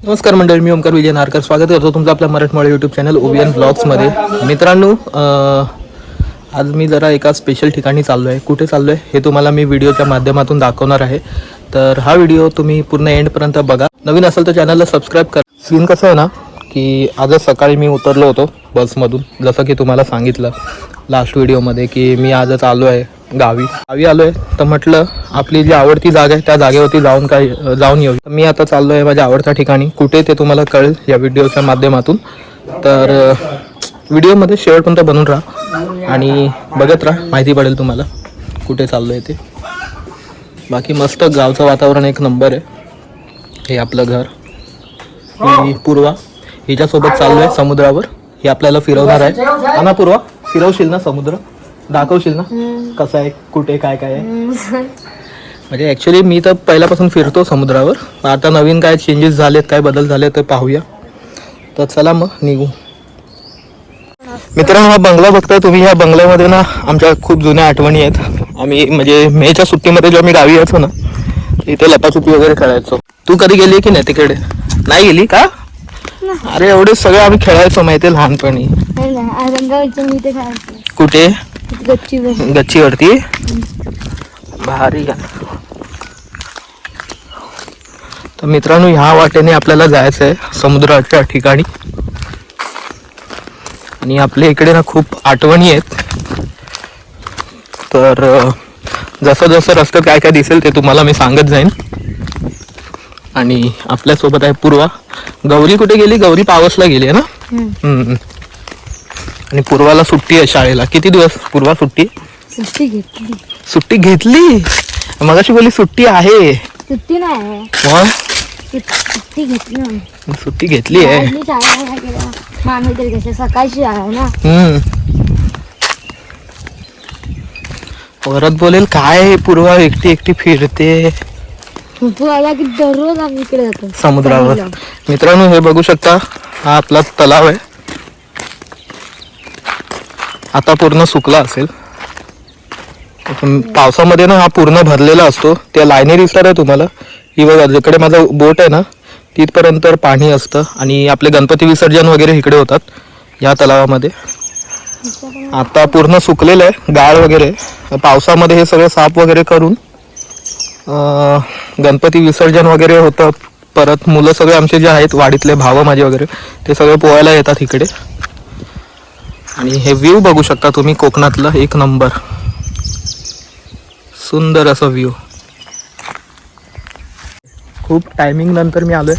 नमस्कार मंडळी मी ओमकार विजय नारकर. स्वागत करतो तुमचं आपल्या मराठमोळ्या यूट्यूब चॅनल ओवियन ब्लॉग्समध्ये मित्रांनो आज मी जरा एका स्पेशल ठिकाणी चाललो आहे कुठे चाललो आहे हे तुम्हाला मी व्हिडिओच्या माध्यमातून दाखवणार आहे. तर हा व्हिडिओ तुम्ही पूर्ण एंडपर्यंत बघा. नवीन असेल तर चॅनलला सबस्क्राईब करा. सीन कसं आहे ना की आजच सकाळी मी उतरलो होतो बसमधून जसं की तुम्हाला सांगितलं लास्ट व्हिडिओमध्ये की मी आजच आलो आहे गावी. गावी आलोय तर म्हटलं आपली जी आवडती जागा आहे त्या जागेवरती जाऊन काय जाऊन येऊ मी आता चाललो आहे माझ्या आवडत्या ठिकाणी. कुठे ते तुम्हाला कळेल या व्हिडिओच्या माध्यमातून. तर व्हिडिओमध्ये शेवटपर्यंत बनून राहा आणि बघत राहा माहिती पडेल तुम्हाला कुठे चाललो आहे ते. बाकी मस्त गावचं वातावरण एक नंबर आहे. हे आपलं घर. ही पूर्वा हिच्यासोबत चाललो आहे समुद्रावर. हे आपल्याला फिरवणार आहे. हा ना पूर्वा फिरवशील ना समुद्र? दाखवशील ना? कसं आहे कुठे काय काय आहे? म्हणजे ॲक्च्युली मी तर पहिल्यापासून फिरतो समुद्रावर. आता नवीन काय चेंजेस झालेत काय बदल झाले ते पाहूया. तर चला मग निघू. मित्रांनो हा बंगला बघताय तुम्ही ह्या बंगल्यामध्ये ना आमच्या खूप जुन्या आठवणी आहेत. आम्ही म्हणजे मेच्या सुट्टीमध्ये जेव्हा मी गावी यायचो ना इथे लपाछुपी वगैरे खेळायचो. तू कधी गेली की नाही तिकडे? नाही गेली का? अरे एवढे सगळे आम्ही खेळायचो माहिती लहानपणी. कुठे? गच्ची गच्चीवरती? भारी. तर मित्रांनो ह्या वाटेने आपल्याला जायचं आहे समुद्राच्या ठिकाणी. आणि आपल्या इकडे ना खूप आठवणी आहेत. तर जसं जसं रस्त्यात काय काय दिसेल ते तुम्हाला मी सांगत जाईन. आणि आपल्यासोबत आहे पूर्वा. गौरी कुठे गेली? गौरी पावसला गेली आहे ना. आणि पूर्वाला सुट्टी आहे शाळेला. किती दिवस पूर्वा सुट्टी? सुट्टी घेतली. सुट्टी घेतली? मगाशी बोली सुट्टी आहे. सुट्टी नाही मग? सुट- सुट्टी घेतली ना सुट्टी घेतली आहे? मी शाळेला काय केलं मामी तरी कशा सकाळची आहे ना. हम्म. परत बोलेल काय पूर्वा एकटी एकटी फिरते? तू आला की दररोज आम्ही इकडे जातो. समुद्रावर. मित्रांनो हे बघू शकता हा आपला तलाव आहे. आता पूर्ण सुकला असेल. पावसामध्ये ना हा पूर्ण भरलेला असतो. त्या लाईनी दिसणार आहे तुम्हाला. ही बघा जिकडे माझं बोट आहे ना तिथपर्यंत पाणी असतं. आणि आपले गणपती विसर्जन वगैरे इकडे होतात या तलावामध्ये. आता पूर्ण सुकलेलं आहे गाळ वगैरे. पावसामध्ये हे सगळं साफ वगैरे करून गणपती विसर्जन वगैरे होतं. परत मुलं सगळे आमचे जे आहेत वाडीतले भाव माझे वगैरे ते सगळे पोहायला येतात इकडे. आणि हे व्ह्यू बघू शकता तुम्ही कोकणातलं एक नंबर. सुंदर असं व्ह्यू. खूप टायमिंग नंतर मी आलोय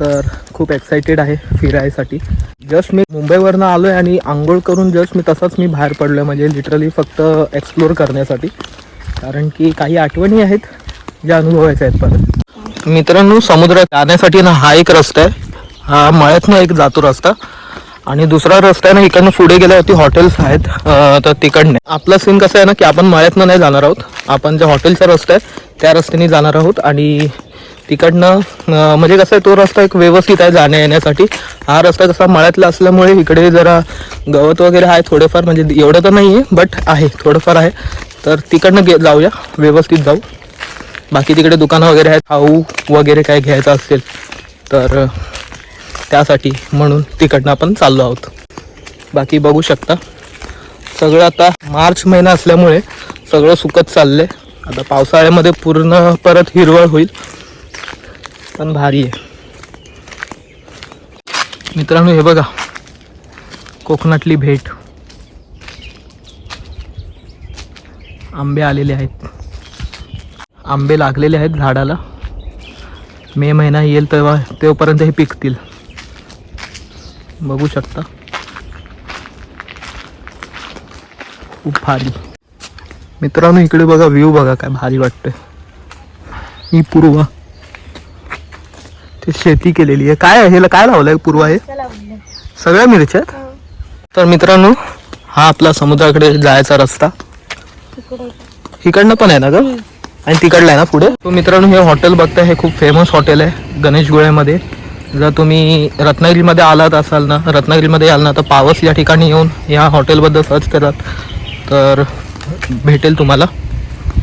तर खूप एक्साइटेड आहे फिरायसाठी. जस्ट मी मुंबईवरनं आलोय आणि आंघोळ करून जस्ट मी तसाच मी बाहेर पडलोय म्हणजे लिटरली फक्त एक्सप्लोर करण्यासाठी. कारण की काही आठवणी आहेत ज्या अनुभवायच्या आहेत परत. मित्रांनो समुद्रात जाण्यासाठी ना हा एक रस्ता आहे. हा मळ्यातनं एक जातो रस्ता. आणि दुसरा रस्ता आहे ना इकडनं पुढे गेल्यावरती हॉटेल्स आहेत तर तिकडने. आपला सीन कसं आहे ना की आपण मळ्यातनं नाही जाणार आहोत. आपण ज्या हॉटेलचा रस्ता आहे त्या रस्त्याने जाणार आहोत आणि तिकडनं म्हणजे कसं आहे तो रस्ता एक व्यवस्थित आहे जाण्या येण्यासाठी. हा रस्ता कसा मळ्यातला असल्यामुळे इकडे जरा गवत वगैरे आहे थोडेफार म्हणजे एवढं तर नाही आहे बट आहे थोडंफार आहे. तर तिकडनं गे जाऊया व्यवस्थित जाऊ. बाकी तिकडे दुकानं वगैरे आहेत खाऊ वगैरे काय घ्यायचं असेल तर त्यासाठी म्हणून तिकडनं आपण चाललो आहोत. बाकी बघू शकता. सगळं आता मार्च महिना असल्यामुळे सगळं सुकत चाललंय. आता पावसाळ्यामध्ये पूर्ण परत हिरवळ होईल. पण भारी आहे. मित्रांनो हे बघा. कोकणातली भेट. आंबे आलेले आहेत. आंबे लागलेले आहेत झाडाला. मे महिना येईल तेव्हा तेव्हापर्यंत हे पिकतील. बघू शकता. खूप भारी. मित्रांनो इकडे बघा व्ह्यू बघा काय भारी वाटतंय. ही पूर्वा. ते शेती केलेली आहे. काय आहे? ह्याला काय लावलंय पूर्वा हे? सगळ्या मिरच्या आहेत? तर मित्रांनो हा आपला समुद्राकडे जायचा रस्ता. इकडनं पण आहे ना ग? आणि तिकडला आहे ना पुढे? तो मित्रांनो हे हॉटेल बघताय हे खूप फेमस हॉटेल आहे गणेश गोळ्यामध्ये. जर तुम्ही रत्नागिरीमध्ये आलात असाल ना रत्नागिरीमध्ये याल ना तर पावस या ठिकाणी येऊन या हॉटेलबद्दल सर्च कराल. तर भेटेल तुम्हाला.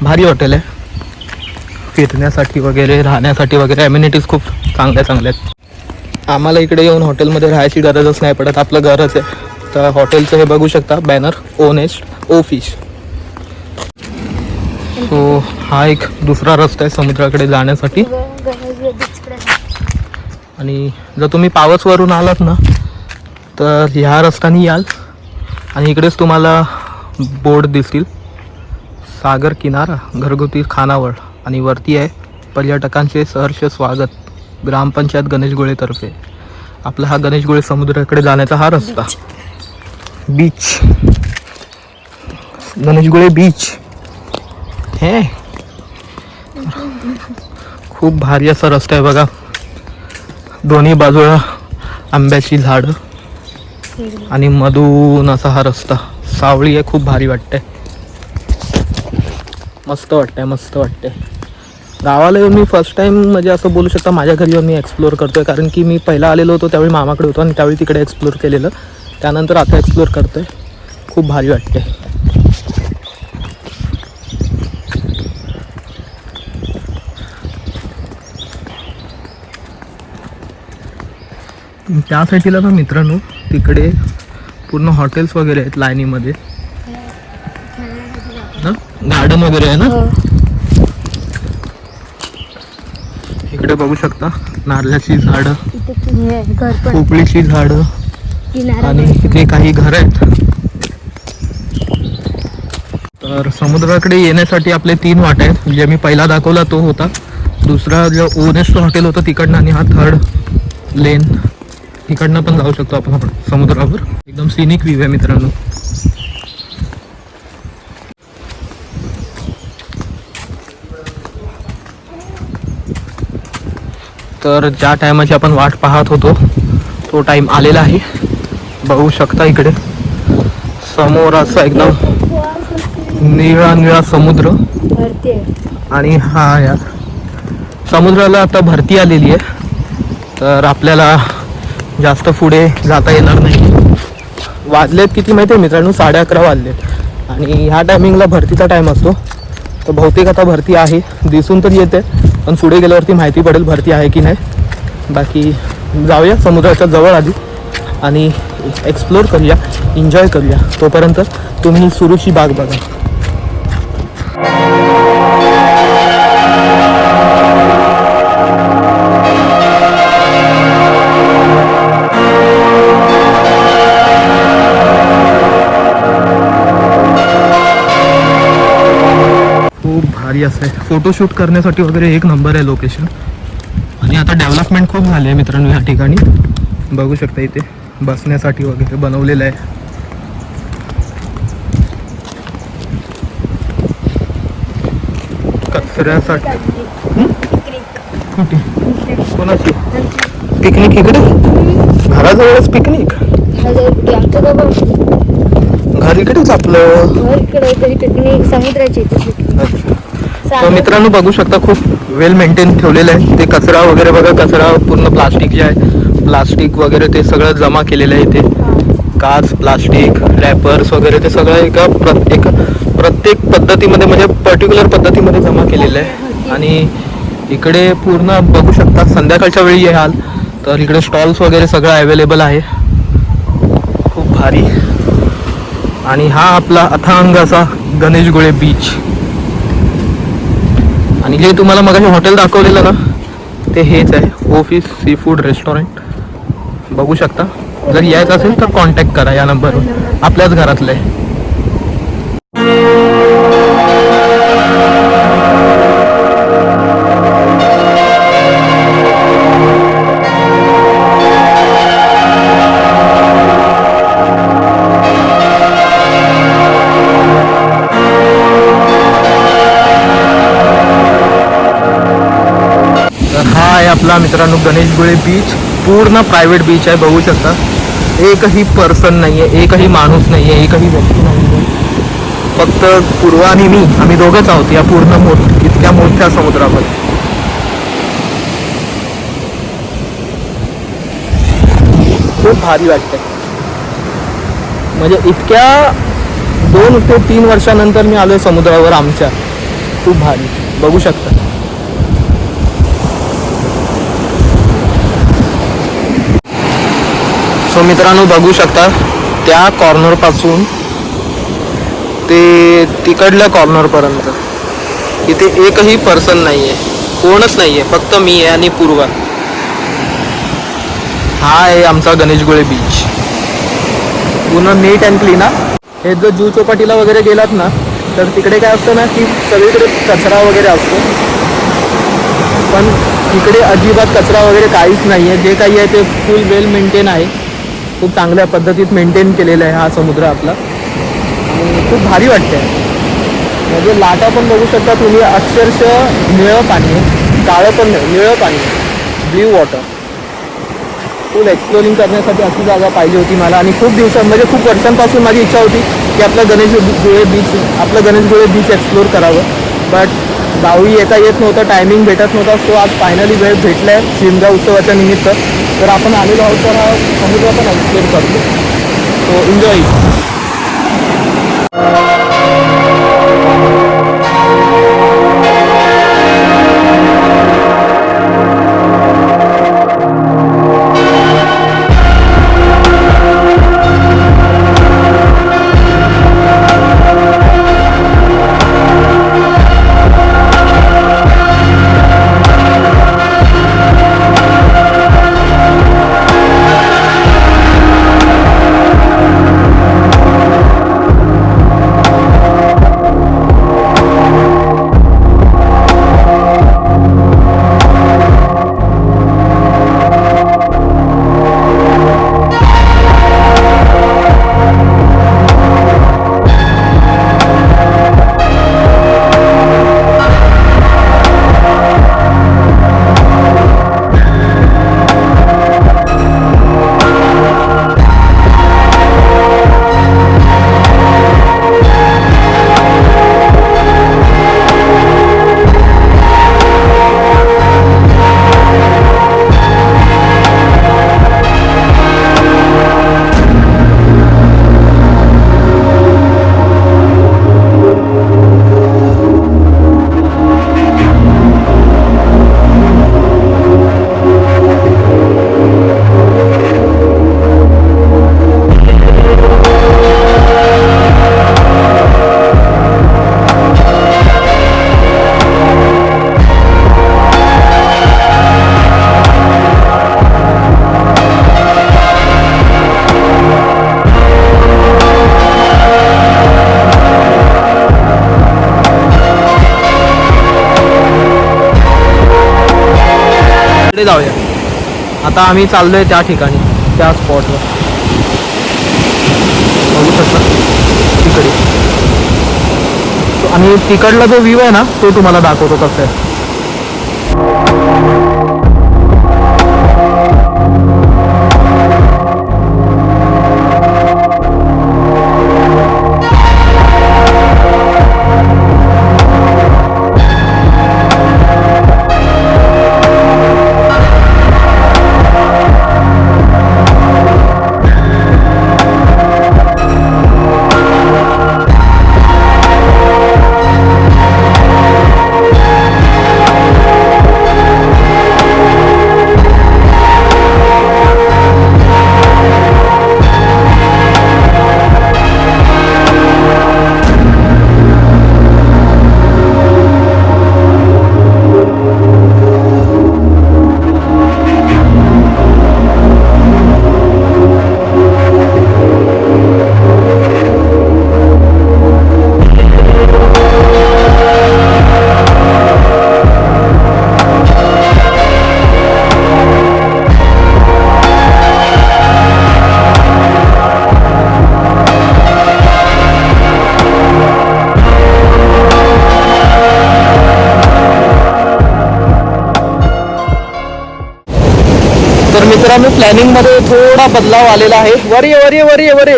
भारी हॉटेल आहे. फिरण्यासाठी वगैरे राहण्यासाठी वगैरे ॲम्युनिटीज खूप चांगल्या चांगल्या आहेत. आम्हाला इकडे येऊन हॉटेलमध्ये राहायची गरजच नाही पडत आपलं घरच आहे. तर हॉटेलचं हे बघू शकता banner honest O fish so हा एक दुसरा रस्ता आहे समुद्राकडे जाण्यासाठी. आणि जर तुम्ही पावसवरून आलात ना तर ह्या रस्त्याने याल. आणि इकडेच तुम्हाला बोर्ड दिसतील. सागर किनारा घरगुती खानावळ. आणि वरती आहे पर्यटकांचे सहर्ष स्वागत. ग्रामपंचायत गणेश गोळेतर्फे आपला हा गणेश गोळे समुद्राकडे जाण्याचा हा रस्ता. बीच गणेश गोळे बीच हे. खूप भारी असा रस्ता आहे बघा. दोन्ही बाजूला आंब्याची झाड आणि मधून असा हा रस्ता. सावळी आहे खूप भारी वाटते मस्त वाटतंय मस्त वाटतंय. गावाला येऊन मी फर्स्ट टाइम म्हणजे असं बोलू शकता माझ्या घरी येऊन मी एक्सप्लोअर करतोय. कारण की मी पहिला आलेलो होतो त्यावेळी मामाकडे होतो आणि त्यावेळी तिकडे एक्सप्लोअर केलेलं. त्यानंतर आता एक्सप्लोअर करतोय. खूप भारी वाटते त्या साईडला ना मित्रांनो तिकडे पूर्ण हॉटेल्स वगैरे आहेत लाईनीमध्ये. ना? गार्डन वगैरे आहे ना? इकडे बघू शकता नारळाची झाडं हे पोपळीची झाडं आणि इथे काही घर आहेत. तर समुद्राकडे येण्यासाठी आपले तीन वाट आहेत. जे मी पहिला दाखवला तो होता. दुसरा जो ओनेस्ट हॉटेल होतं तिकडनं आणि हा थर्ड लेन तिकडनं पण जाऊ शकतो आपण आपण समुद्रावर. एकदम सिनिक व्ह्यू आहे मित्रांनो. तर ज्या टायमाची आपण वाट पाहत होतो तो टाइम आलेला आहे. बघू शकता इकडे. समोर असं एकदम निळा निळा समुद्र. आणि हा यार. समुद्राला आता भरती आलेली आहे. तर आपल्याला जास्त पुढे जाता येणार नाही. वाजलेत किती माहिती आहे मित्रांनो? साडे अकरा वाजलेत. आणि ह्या टायमिंगला भरतीचा टाईम असतो. तर बहुतेक आता भरती आहे. दिसून तर येते पण पुढे गेल्यावरती माहिती पडेल भरती आहे की नाही. बाकी जाऊया समुद्राच्या जवळ आधी आणि एक्सप्लोर करूया एन्जॉय करूया. तोपर्यंत तुम्ही सुरूची बाग बघा. भारी असं आहे. फोटोशूट करण्यासाठी वगैरे एक नंबर आहे लोकेशन आणि आता डेव्हलपमेंट खूप झाली आहे मित्रांनो या ठिकाणी. बघू शकता इथे बसण्यासाठी वगैरे बनवलेलं आहे. कचऱ्यासाठी. कुठे? कोणाची? पिकनिक इकडे? घराजवळच पिकनिक? घर इकडेच आपलं. पिकनिक समुद्राची इथे picnic. तर मित्रांनो बघू शकता खूप वेल मेंटेन ठेवलेलं आहे. ते कचरा वगैरे बघा कचरा पूर्ण प्लास्टिक जे आहे प्लास्टिक वगैरे ते सगळं जमा केलेलं आहे इथे. काच प्लास्टिक रॅपर्स वगैरे ते सगळं एका प्रत्येक प्रत्येक पद्धतीमध्ये म्हणजे पर्टिक्युलर पद्धतीमध्ये जमा केलेलं आहे. आणि इकडे पूर्ण बघू शकता संध्याकाळच्या वेळी याल तर इकडे स्टॉल्स वगैरे सगळं अवेलेबल आहे. खूप भारी. आणि हा आपला अथांग असा गणेश गोळे बीच आणि जे तुम्हाला मग हॉटेल दाखवलेलं ना ते हेच आहे. ऑफिस सी फूड रेस्टॉरंट बघू शकता. जर यायचं असेल तर कॉन्टॅक्ट करा या नंबरवर आपल्याच घरातलं आहे. बघा मित्रांनो गणेशगुळे बीच पूर्ण प्रायव्हेट बीच आहे बघू शकता. एकही पर्सन नाही आहे एकही माणूस नाही आहे एकही व्यक्ती नाही आहे फक्त पूर्वा आणि मी आम्ही दोघंच आहोत या पूर्ण मोठ इतक्या मोठ्या समुद्रामध्ये. खूप भारी वाटतंय. म्हणजे इतक्या दोन ते तीन वर्षानंतर मी आलोय समुद्रावर आमच्या. खूप भारी. बघू शकता. सो मित्रांनो बघू शकता त्या कॉर्नरपासून ते तिकडल्या कॉर्नरपर्यंत इथे एकही पर्सन नाही आहे कोणच नाही आहे फक्त मी आहे आणि पूर्वा. हा आहे आमचा गणेशगुळे बीच पूर्ण नीट अँड क्लीन हे. जर जू चौपाटीला वगैरे गेलात ना तर तिकडे काय असतं ना की सगळीकडे कचरा वगैरे असतो. पण इकडे अजिबात कचरा वगैरे काहीच नाही आहे जे काही आहे ते फुल वेल मेंटेन आहे. खूप चांगल्या पद्धतीत मेंटेन केलेला आहे हा समुद्र आपला. आणि खूप भारी वाटते म्हणजे लाटा पण बघू शकता तुम्ही अक्षरशः निळं पाणी काळं पण नाही निळं पाणी ब्ल्यू वॉटर फुल एक्सप्लोरिंग करण्यासाठी अशी जागा पाहिजे होती मला. आणि खूप दिवसां म्हणजे खूप वर्षांपासून माझी इच्छा होती की आपलं गणेश गुळे बीच आपलं गणेश गुळे बीच एक्सप्लोर करावं. बट गावी येता येत नव्हतं टायमिंग भेटत नव्हता सो आज फायनली वेळ भेटला आहे शिमगा उत्सवाच्या निमित्त. तर आपण आलेलो आहोत तर हा समुद्र पण एक्सप्लेन करतो सो एन्जॉय तिथे जाऊया. आता आम्ही चाललोय त्या ठिकाणी त्या स्पॉटवर बघू शकता तिकडे. आणि तिकडला जो व्ह्यू आहे ना तो तुम्हाला दाखवतो कसं आहे. मित्रांनो प्लॅनिंगमध्ये थोडा बदलाव आलेला आहे. वर ये वर वरे वर.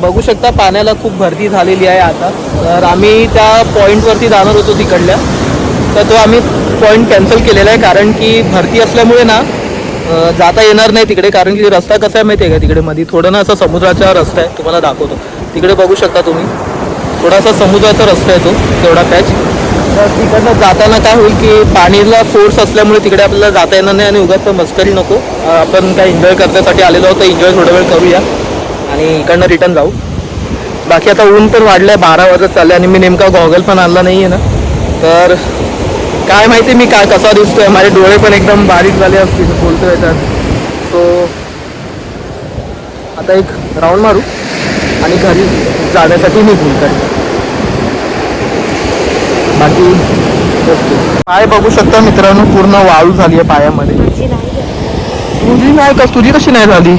बघू शकता पाण्याला खूप भरती झालेली आहे आता. तर आम्ही त्या पॉईंटवरती जाणार होतो तिकडल्या. तर तो आम्ही पॉईंट कॅन्सल केलेला आहे कारण की भरती असल्यामुळे ना जाता येणार नाही तिकडे. कारण की रस्ता कसा आहे माहिती आहे का तिकडे मध्ये थोडं ना असा समुद्राचा रस्ता आहे तुम्हाला दाखवतो. तिकडे बघू शकता तुम्ही. थोडासा समुद्राचा रस्ता आहे तो तेवढा पॅच तिकडनं जाताना काय होईल की पाणीला फोर्स असल्यामुळे तिकडे आपल्याला जाता येणार नाही आणि उगाच मस्करी नको. आपण काय एन्जॉय करण्यासाठी आलेलो आहोत एन्जॉय थोडा वेळ करूया. आणि इकडनं रिटर्न जाऊ. बाकी आता ऊन पण वाढलं आहे बारा वाजत चाललं आणि मी नेमका गॉगल पण आणला नाही आहे ना. तर काय माहिती मी काय कसा दिसतो आहे माझे डोळे पण एकदम बारीक झाले असतील बोलतो तर सो आता एक राऊंड मारू आणि घरी जाण्यासाठी निघू तर बाकी पाय बघू शकता मित्रांनो पूर्ण वाळू झाली आहे पायामध्ये. तुझी नाही का? तुझी कशी नाही झाली?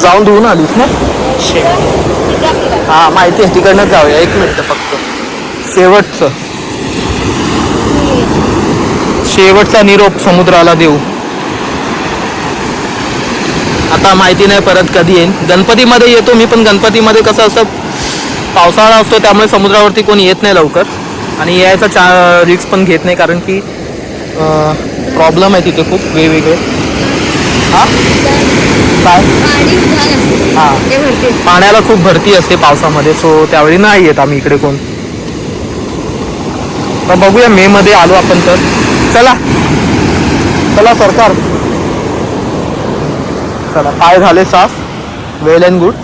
जाऊन धुवून आलीस ना. हा माहिती आहे तिकडनंच जाऊया. एक मिनिट फक्त. शेवटचं. शेवटचा निरोप समुद्राला देऊ. आता माहिती नाही परत कधी येईल गणपतीमध्ये येतो मी पण गणपतीमध्ये कसं असतं पावसाळा असतो त्यामुळे समुद्रावरती कोणी येत नाही लवकर. आणि यायचा चा रिक्स पण घेत नाही कारण की प्रॉब्लेम आहे तिथे खूप वेगवेगळे. हा? काय. हा. पाण्याला खूप भरती असते पावसामध्ये सो त्यावेळी नाही येत आम्ही इकडे कोण. तर बघूया मे मध्ये आलो आपण तर. चला. चला सरकार. चला पाय झाले साफ. Well and good.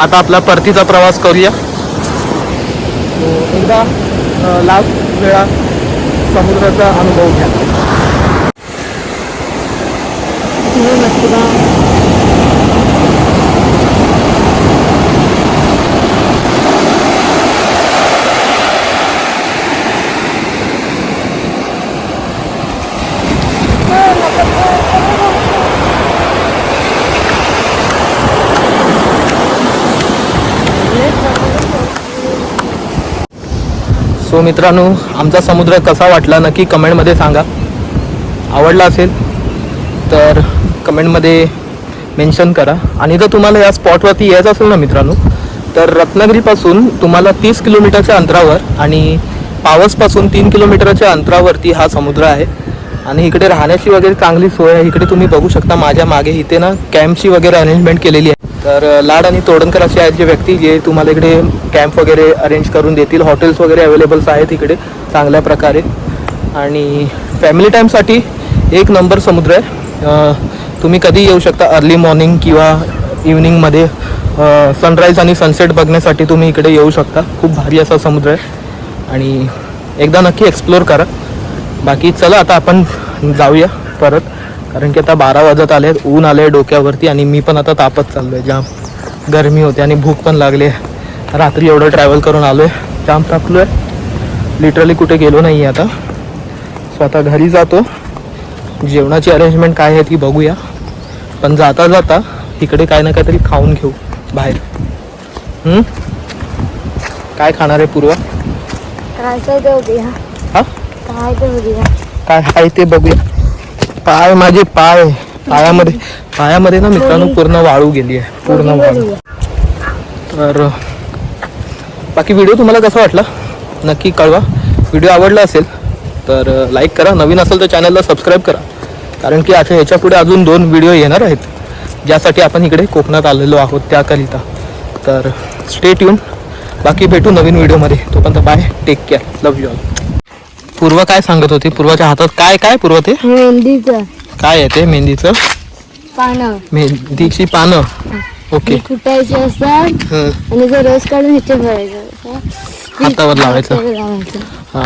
आता आपला परतीचा प्रवास करूया. एकदा लास्ट वेळा समुद्राचा अनुभव घ्या तिथे मथुरा. सो मित्रांनो आमचा समुद्र कसा वाटला नक्की कमेंटमध्ये सांगा. आवडला असेल तर कमेंटमध्ये मेन्शन करा. आणि जर तुम्हाला या स्पॉटवरती यायचं असेल ना मित्रांनो तर रत्नागिरीपासून तुम्हाला तीस किलोमीटरच्या अंतरावर आणि पावसपासून तीन किलोमीटरच्या अंतरावरती हा समुद्र आहे. आणि इकडे राहण्याची वगैरे चांगली सोय आहे. इकडे तुम्ही बघू शकता माझ्या मागे इथे ना कॅम्पची वगैरे अरेंजमेंट केलेली आहे. तर लाड आणि तोडणकर असे आहेत जे व्यक्ती जे तुम्हाला इकडे कॅम्प वगैरे अरेंज करून देतील. हॉटेल्स वगैरे अवेलेबल्स आहेत इकडे चांगल्या प्रकारे. आणि फॅमिली टाईमसाठी एक नंबर समुद्र आहे. तुम्ही कधी येऊ शकता अर्ली मॉर्निंग किंवा इव्हनिंगमध्ये सनराईज आणि सनसेट बघण्यासाठी तुम्ही इकडे येऊ शकता. खूप भारी असा समुद्र आहे. आणि एकदा नक्की एक्सप्लोअर करा. बाकी चला आता आपण जाऊया परत. कारण की आता बारा वाजत आले आहेत ऊन आले डोक्यावरती आणि मी पण आता तापत चाललो आहे जाम गरमी होते आणि भूक पण लागली आहे. रात्री एवढं ट्रॅव्हल करून आलो आहे जाम तापलो आहे लिटरली कुठे गेलो नाही आहे आता. सो आता घरी जातो. जेवणाची अरेंजमेंट काय आहे ती बघूया. पण जाता जाता इकडे काय ना काहीतरी खाऊन घेऊ बाहेर? काय खाणार आहे पूर्वा? काय काय ते हा काय आहे ते बघूया. पाय माझे पाय. पायामध्ये पायामध्ये ना मित्रांनो पूर्ण वाळू गेली आहे पूर्ण वाळू. तर बाकी व्हिडिओ तुम्हाला कसा वाटला? नक्की कळवा. व्हिडिओ आवडला असेल तर लाईक करा. नवीन असेल तर चॅनलला सबस्क्राईब करा. कारण की आता ह्याच्या पुढे अजून दोन व्हिडिओ येणार आहेत ज्यासाठी आपण इकडे कोकणात आलेलो आहोत त्याकरिता. तर स्टे ट्यून बाकी भेटू नवीन व्हिडिओमध्ये. तोपर्यंत bye take care love you all पूर्व काय सांगत होती? पूर्वाच्या हातात काय काय पूर्व ते? मेहंदीचं. काय आहे ते मेहंदीचं? पानं. मेहंदीची पानं. ओके. ती कुटायची असतात. हं. आणि जर रस काढून भरायचं. हातावर लावायचं. हातावर लावायचं. हा.